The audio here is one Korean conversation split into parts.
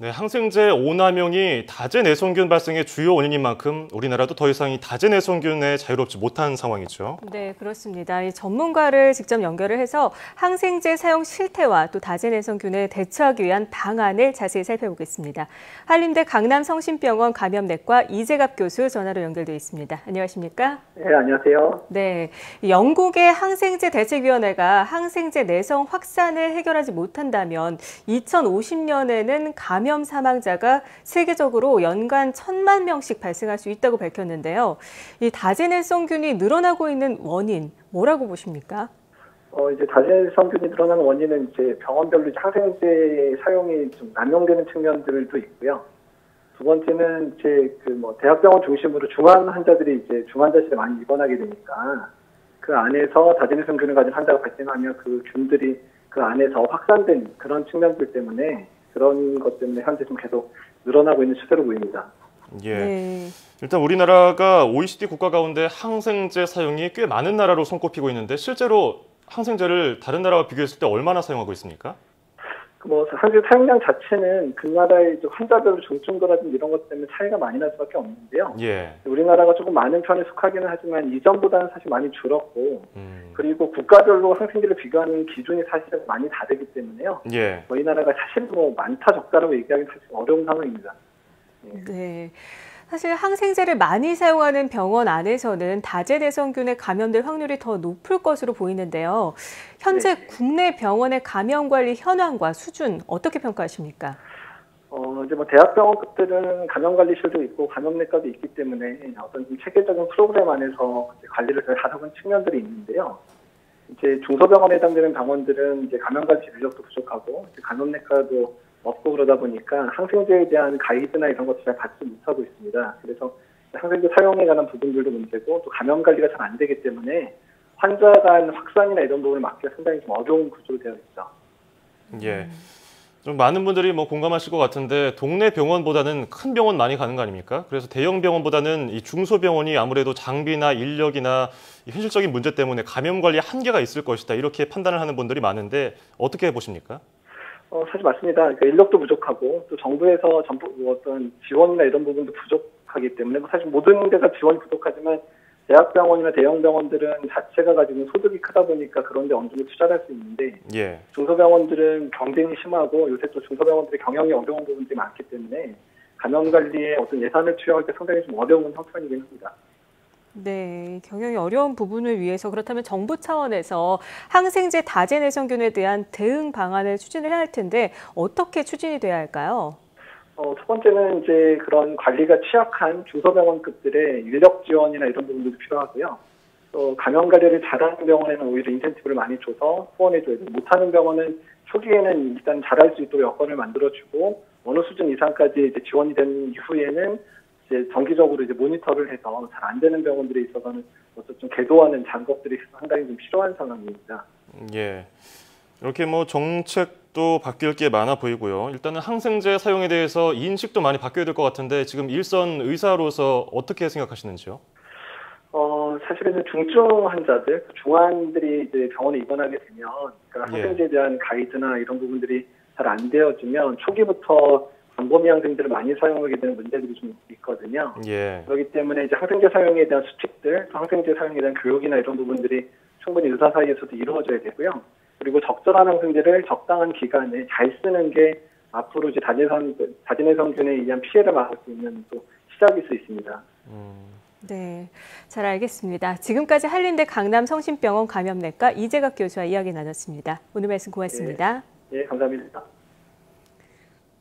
네, 항생제 오남용이 다제 내성균 발생의 주요 원인인 만큼 우리나라도 더 이상 이 다제 내성균에 자유롭지 못한 상황이죠. 네, 그렇습니다. 이 전문가를 직접 연결을 해서 항생제 사용 실태와 또 다제 내성균에 대처하기 위한 방안을 자세히 살펴보겠습니다. 한림대 강남성심병원 감염내과 이재갑 교수 전화로 연결돼 있습니다. 안녕하십니까? 네, 안녕하세요. 네, 영국의 항생제 대책위원회가 항생제 내성 확산을 해결하지 못한다면 2050년에는 감염 감염 사망자가 세계적으로 연간 천만 명씩 발생할 수 있다고 밝혔는데요. 이 다제내성균이 늘어나고 있는 원인 뭐라고 보십니까? 어, 이제 다제성균이 늘어나는 원인은 이제 병원별로 항생제 사용이 좀 남용되는 측면들도 있고요. 두 번째는 이제 그 뭐 대학병원 중심으로 중환 환자들이 이제 중환자실에 많이 입원하게 되니까 그 안에서 다제내성균을 가진 환자가 발생하면 그 균들이 그 안에서 확산된 그런 측면들 때문에 그런 것 때문에 현재 좀 계속 늘어나고 있는 추세로 보입니다. 예. 네. 일단 우리나라가 OECD 국가 가운데 항생제 사용이 꽤 많은 나라로 손꼽히고 있는데 실제로 항생제를 다른 나라와 비교했을 때 얼마나 사용하고 있습니까? 뭐 사실 사용량 자체는 그 나라의 환자별 중증도라든지 이런 것 때문에 차이가 많이 날 수밖에 없는데요. 예. 우리나라가 조금 많은 편에 속하기는 하지만 이전보다는 사실 많이 줄었고 음. 그리고 국가별로 항생제를 비교하는 기준이 사실은 많이 다르기 때문에요. 예. 저희 나라가 사실 뭐 많다 적다라고 얘기하기는 사실 어려운 상황입니다. 예. 네. 사실 항생제를 많이 사용하는 병원 안에서는 다제내성균에 감염될 확률이 더 높을 것으로 보이는데요. 현재 네. 국내 병원의 감염 관리 현황과 수준 어떻게 평가하십니까? 어, 이제 뭐 대학병원 급들은 감염관리실도 있고 감염내과도 있기 때문에 어떤 체계적인 프로그램 안에서 관리를 잘 하다 측면들이 있는데요. 이제 중소병원에 해당되는 병원들은 이제 감염관리 인력도 부족하고 감염내과도 없고 그러다 보니까 항생제에 대한 가이드나 이런 것도 잘 받지 못하고 있습니다. 그래서 항생제 사용에 관한 부분들도 문제고 또 감염 관리가 잘 안 되기 때문에 환자 간 확산이나 이런 부분을 막기가 상당히 좀 어려운 구조로 되어 있죠. 예. 좀 많은 분들이 뭐 공감하실 것 같은데 동네 병원보다는 큰 병원 많이 가는 거 아닙니까? 그래서 대형 병원보다는 이 중소 병원이 아무래도 장비나 인력이나 현실적인 문제 때문에 감염 관리에 한계가 있을 것이다 이렇게 판단을 하는 분들이 많은데 어떻게 보십니까? 어, 사실 맞습니다. 그러니까 인력도 부족하고 또 정부에서 전부 뭐 어떤 지원이나 이런 부분도 부족하기 때문에 뭐 사실 모든 데가 지원이 부족하지만 대학병원이나 대형병원들은 자체가 가지고 소득이 크다 보니까 그런 데 어느 정도 투자를 할 수 있는데 예. 중소병원들은 경쟁이 심하고 요새 또 중소병원들이 경영이 어려운 부분들이 많기 때문에 감염 관리에 어떤 예산을 투여할 때 상당히 좀 어려운 형편이긴 합니다. 네, 경영이 어려운 부분을 위해서 그렇다면 정부 차원에서 항생제 다제 내성균에 대한 대응 방안을 추진을 해야 할 텐데 어떻게 추진이 돼야 할까요? 어, 첫 번째는 이제 그런 관리가 취약한 중소병원급들의 인력 지원이나 이런 부분들도 필요하고요. 또 감염 관리를 잘하는 병원에는 오히려 인센티브를 많이 줘서 후원해줘야 돼요. 못하는 병원은 초기에는 일단 잘할 수 있도록 여건을 만들어주고 어느 수준 이상까지 이제 지원이 된 이후에는 이제 정기적으로 이제 모니터를 해서 잘 안 되는 병원들에 있어서는 어떤 좀 개도하는 작업들이 상당히 좀 필요한 상황입니다. 예. 이렇게 뭐 정책도 바뀔 게 많아 보이고요. 일단은 항생제 사용에 대해서 인식도 많이 바뀌어야 될 것 같은데 지금 일선 의사로서 어떻게 생각하시는지요? 어, 사실은 중증 환자들, 중환들이 이제 병원에 입원하게 되면 그러니까 예. 항생제에 대한 가이드나 이런 부분들이 잘 안 되어지면 초기부터 광범위 항생제를 많이 사용하게 되는 문제들이 좀 있거든요. 예. 그렇기 때문에 이제 항생제 사용에 대한 수칙들, 항생제 사용에 대한 교육이나 이런 부분들이 충분히 의사 사이에서도 이루어져야 되고요. 그리고 적절한 항생제를 적당한 기간에 잘 쓰는 게 앞으로 이제 다제성 다제내성균에 의한 피해를 막을 수 있는 또 시작일 수 있습니다. 음. 네, 잘 알겠습니다. 지금까지 한림대 강남 성심병원 감염내과 이재각 교수와 이야기 나눴습니다. 오늘 말씀 고맙습니다. 네, 네 감사합니다.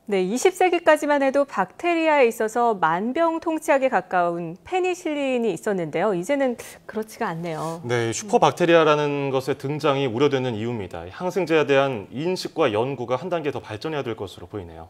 네, 20세기까지만 해도 박테리아에 있어서 만병통치약에 가까운 페니실린이 있었는데요. 이제는 그렇지가 않네요. 네, 슈퍼박테리아라는 것의 등장이 우려되는 이유입니다. 항생제에 대한 인식과 연구가 한 단계 더 발전해야 될 것으로 보이네요.